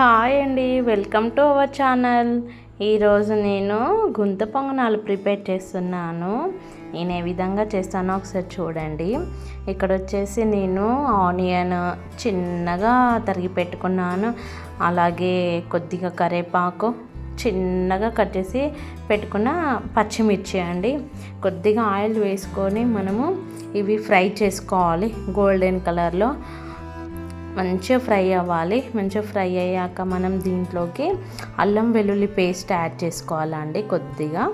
Hi అండి welcome to our channel. ఈరోజు నేను గుంత పొంగనాలు ప్రిపేర్ చేస్తున్నాను. నేను ఏ విధంగా చేస్తానో ఒకసారి చూడండి. ఇక్కడ వచ్చేసి నేను ఆనియన్ చిన్నగా తరిగి పెట్టుకున్నాను. అలాగే కొద్దిగా కరివేపాకు చిన్నగా కట్ చేసి పెట్టుకున్న పచ్చిమిర్చి అండి. కొద్దిగా ఆయిల్ వేసుకొని మనము ఇవి ఫ్రై చేసుకోవాలి గోల్డెన్ కలర్లో. మంచిగా ఫ్రై అవ్వాలి. మంచిగా ఫ్రై అయ్యాక మనం దీంట్లోకి అల్లం వెల్లుల్లి పేస్ట్ యాడ్ చేసుకోవాలండి కొద్దిగా.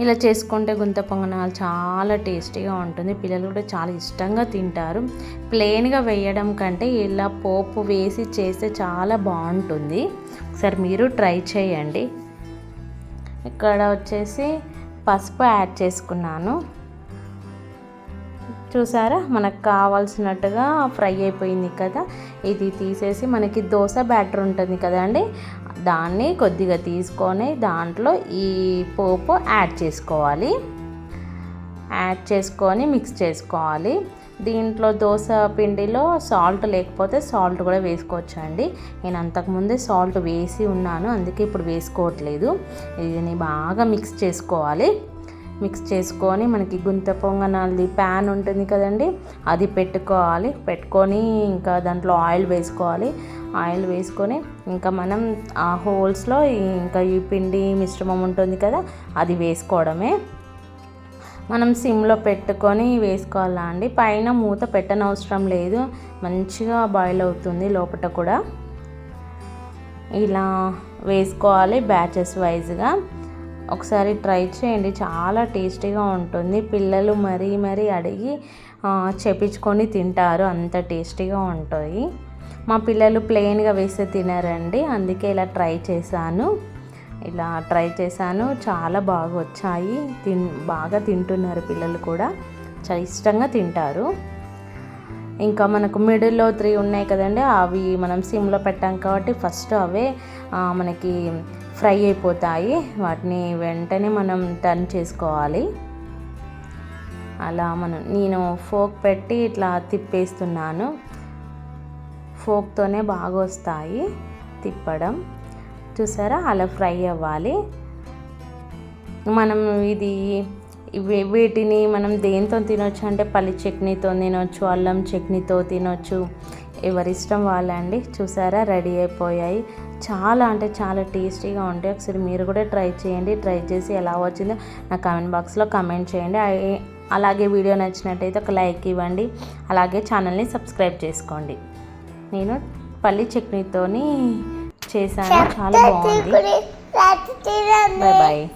ఇలా చేసుకుంటే గుంత పొంగనాలు చాలా టేస్టీగా ఉంటుంది. పిల్లలు కూడా చాలా ఇష్టంగా తింటారు. ప్లెయిన్గా వేయడం కంటే ఇలా పోపు వేసి చేస్తే చాలా బాగుంటుంది. ఒకసారి మీరు ట్రై చేయండి. ఇక్కడ వచ్చేసి పసుపు యాడ్ చేసుకున్నాను. చూసారా? మనకు కావాల్సినట్టుగా ఫ్రై అయిపోయింది కదా. ఇది తీసేసి మనకి దోశ బ్యాటర్ ఉంటుంది కదండి దాన్ని కొద్దిగా తీసుకొని దాంట్లో ఈ పోపు యాడ్ చేసుకోవాలి. యాడ్ చేసుకొని మిక్స్ చేసుకోవాలి. దీంట్లో దోశ పిండిలో సాల్ట్ లేకపోతే సాల్ట్ కూడా వేసుకోవచ్చండి. నేను అంతకుముందే సాల్ట్ వేసి ఉన్నాను అందుకే ఇప్పుడు వేసుకోవట్లేదు. ఇది బాగా మిక్స్ చేసుకోవాలి. మిక్స్ చేసుకొని మనకి గుంత పొంగనాలది ప్యాన్ ఉంటుంది కదండి అది పెట్టుకోవాలి. పెట్టుకొని ఇంకా దాంట్లో ఆయిల్ వేసుకోవాలి. ఆయిల్ వేసుకొని ఇంకా మనం ఆ హోల్స్లో ఇంకా ఈ పిండి మిశ్రమం ఉంటుంది కదా అది వేసుకోవడమే. మనం సిమ్లో పెట్టుకొని వేసుకోవాలా అండి? పైన మూత పెట్టనవసరం లేదు. మంచిగా బాయిల్ అవుతుంది లోపల కూడా. ఇలా వేసుకోవాలి బ్యాచెస్ వైజ్గా ఒకసారి ట్రై చేయండి. చాలా టేస్టీగా ఉంటుంది. పిల్లలు మరీ మరీ అడిగి చెప్పించుకొని తింటారు. అంత టేస్టీగా ఉంటాయి. మా పిల్లలు ప్లెయిన్గా వేస్తే తినరండి. అందుకే ఇలా ట్రై చేశాను. ఇలా ట్రై చేశాను. చాలా బాగా వచ్చాయి తిన్ బాగా తింటున్నారు పిల్లలు కూడా. చాలా ఇష్టంగా తింటారు. ఇంకా మనకు మిడిల్లో త్రీ ఉన్నాయి కదండి అవి మనం సిమ్లో పెట్టాం కాబట్టి ఫస్ట్ అవే మనకి ఫ్రై అయిపోతాయి. వాటిని వెంటనే మనం టర్న్ చేసుకోవాలి. అలా మనం నేను ఫోక్ పెట్టి ఇట్లా తిప్పేస్తున్నాను. ఫోక్తోనే బాగా వస్తాయి తిప్పడం. చూసారా? అలా ఫ్రై అవ్వాలి. మనం ఇది వీటిని మనం దేంతో తినొచ్చు? అంటే పల్లి చట్నీతో తినొచ్చు అల్లం చట్నీతో తినొచ్చు. ఎవరిష్టం వాళ్ళండి? చూసారా? రెడీ అయిపోయాయి. చాలా అంటే చాలా టేస్టీగా ఉంటాయి. ఒకసారి మీరు కూడా ట్రై చేయండి. ట్రై చేసి ఎలా వచ్చిందో నా కామెంట్ బాక్స్లో కమెంట్ చేయండి. అలాగే వీడియో నచ్చినట్టయితే ఒక లైక్ ఇవ్వండి. అలాగే ఛానల్ని సబ్స్క్రైబ్ చేసుకోండి. నేను పల్లి చట్నీతోని చేశాను. చాలా బాగుంది. Bye bye.